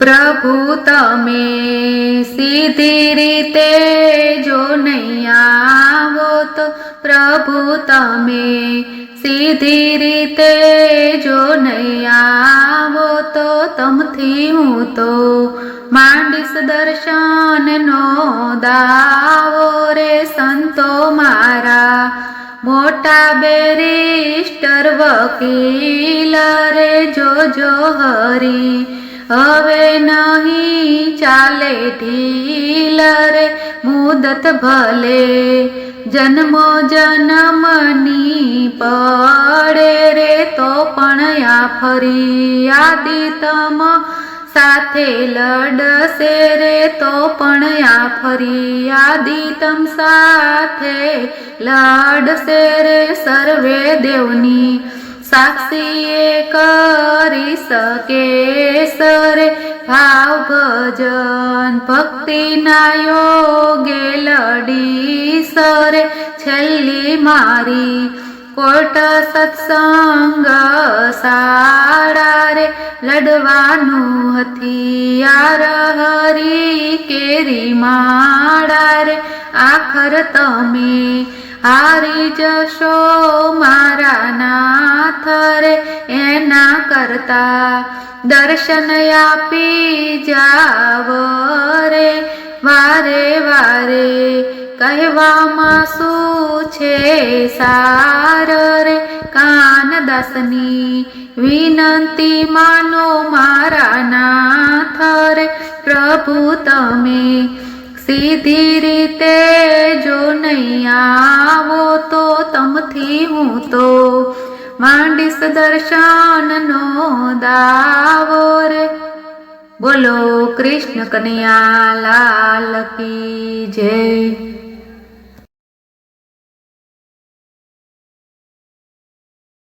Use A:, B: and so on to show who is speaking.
A: તમે સીધી રીતે જો નહીં આવો તો પ્રભુ તમે સીધી રીતે જો નહીં આવો તો તમથી હું તો માંડીશ દર્શન નો દાવો રે સંતો મારા. મોટા બેરિસ્ટર વકીલ રે જોજો હરી હવે નહીં ચાલે ઢીલ રે, મુદત ભલે. જન્મો જન્મની પડે રે, તો પણ આ ફરી તમ સાથે લડશે રે, તો પણ આ ફરી તમ સાથે લડશે રે. સર્વે દેવની સાક્ષીએ કરી શકે સરે, ભાવ ભજન ભક્તિના યોગે લડી સરે. છેલ્લી મારી કોટ સત્સંગ સાડા રે, લડવાનું હથિયાર હરી કેરી માળા રે. આખર તમે હારી જશો મારા નાથ રે એના કરતા. દર્શન આપી જાવ રે વારે વારે કહેવામાં શું છે સાર રે કાનદાસની વિનંતી માનો મારા નાથ રે પ્રભુ તમે સીધી રીતે જો નહીં આવો તો તમથી હું તો માંડીશ દર્શનનો દાવો રે. બોલો કૃષ્ણ કન્યા લાલ કી જય.